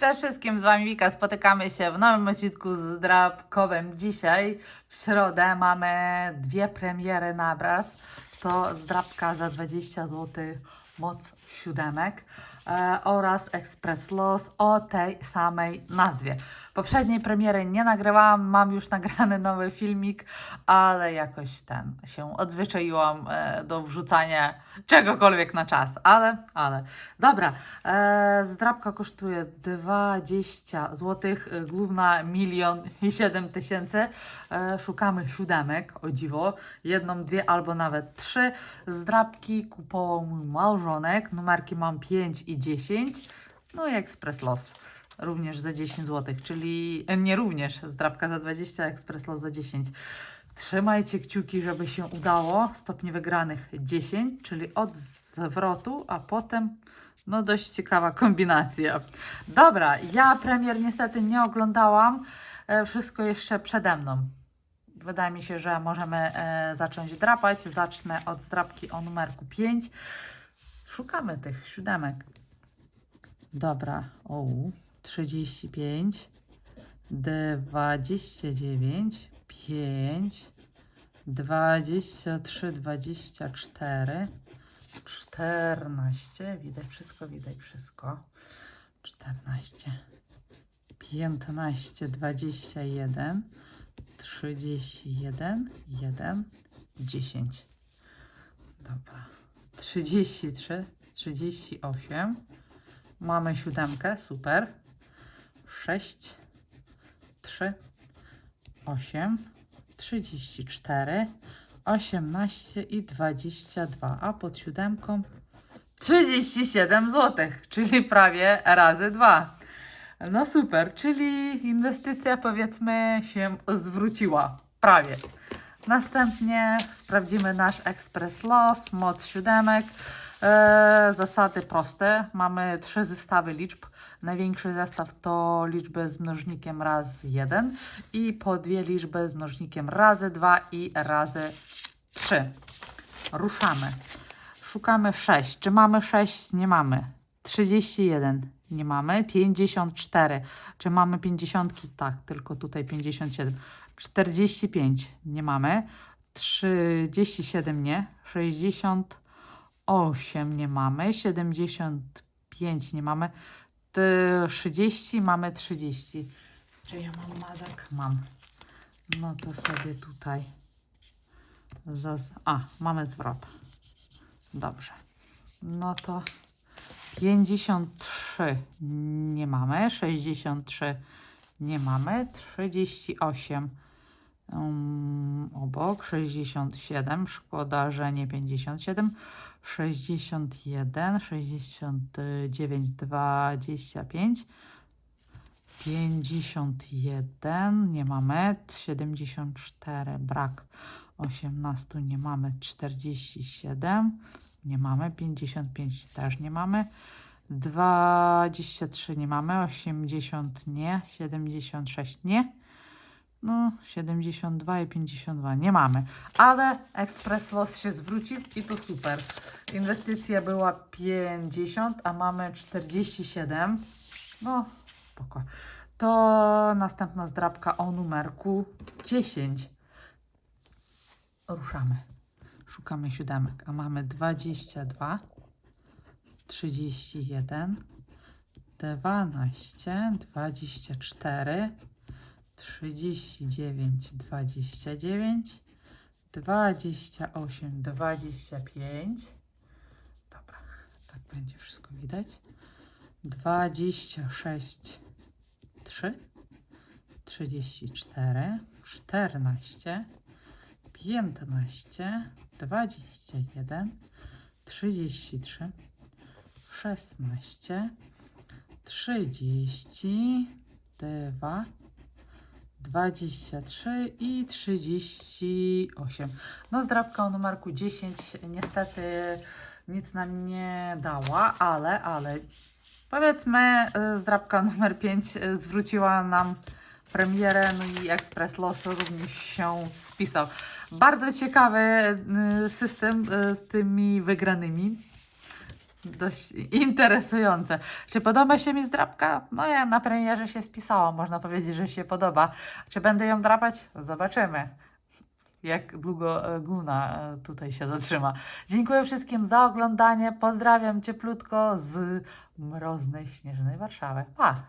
Cześć wszystkim, z Wami Wika. Spotykamy się w nowym odcinku z Drabkowem. Dzisiaj w środę mamy dwie premiery na obraz. To Zdrabka za 20 zł, moc siódemek e, oraz Express Los o tej samej nazwie. Poprzedniej premiery nie nagrywałam, mam już nagrany nowy filmik, ale jakoś ten się odzwyczaiłam e, do wrzucania czegokolwiek na czas, ale, ale. Dobra, e, zdrabka kosztuje 20 zł, e, główna milion i 7 tysięcy. E, szukamy siódemek, o dziwo, jedną, dwie albo nawet trzy. Zdrabki kupował mój małżonek, numerki mam 5 i 10, no i Express Los również za 10 zł, czyli e, nie również, zdrabka za 20, Express Los za 10. Trzymajcie kciuki, żeby się udało. Stopni wygranych 10, czyli od zwrotu, a potem no dość ciekawa kombinacja. Dobra, ja premier niestety nie oglądałam. E, Wszystko jeszcze przede mną. Wydaje mi się, że możemy e, zacząć drapać. Zacznę od zdrapki o numerku 5. Szukamy tych siódemek. Dobra, o, 35, 29, 5, 23, 24, 14, widać wszystko, widać wszystko, 14, 15, 21, 31, 1, 10. Dobra. 33, 38. Mamy siódemkę, super. 6, 3, 8, 34, 18 i 22. A pod siódemką 37 zł, czyli prawie razy 2. No super, czyli inwestycja powiedzmy się zwróciła. Prawie. Następnie sprawdzimy nasz Express Loss, moc siódemek. E, zasady proste. Mamy trzy zestawy liczb. Największy zestaw to liczby z mnożnikiem razy 1 i po dwie liczby z mnożnikiem razy 2 i razy 3. Ruszamy. Szukamy 6. Czy mamy 6? Nie mamy. 31. Nie mamy. 54. Czy mamy 50? Tak, tylko tutaj 57. 45. Nie mamy. 37 nie. 68 nie mamy. 75 nie mamy. Ty- 30 mamy 30. Czy ja mam mazak? Mam. No to sobie tutaj. Zaz... A, mamy zwrot. Dobrze. No to 53 nie mamy, 63 nie mamy, 38 um, obok, 67, szkoda, że nie 57, 61, 69, 25, 51 nie mamy, 74 brak, 18 nie mamy, 47 nie mamy, 55 też nie mamy, 23 nie mamy, 80 nie, 76 nie, no 72 i 52 nie mamy, ale Express Loss się zwrócił i to super. Inwestycja była 50, a mamy 47, no spoko. To następna zdrabka o numerku 10. Ruszamy. Szukamy siódemek, a mamy 22, 31, 12, 24, 39, 29, 28, 25. Dobra, tak będzie wszystko widać. 26, 3, 34, 14, 15, 21, 33, 16, 32, 23 i 38. No zdrabka o numerku 10 niestety nic nam nie dała, ale, ale powiedzmy y, zdrabka numer 5 y, zwróciła nam premierę, no i Express Losu również się spisał. Bardzo ciekawy y, system z tymi wygranymi. Dość interesujące. Czy podoba się mi zdrabka? No ja na premierze się spisałam, można powiedzieć, że się podoba. Czy będę ją drapać? Zobaczymy. Jak długo e, Guna e, tutaj się zatrzyma. Dziękuję wszystkim za oglądanie. Pozdrawiam cieplutko z mroznej, śnieżnej Warszawy. Pa!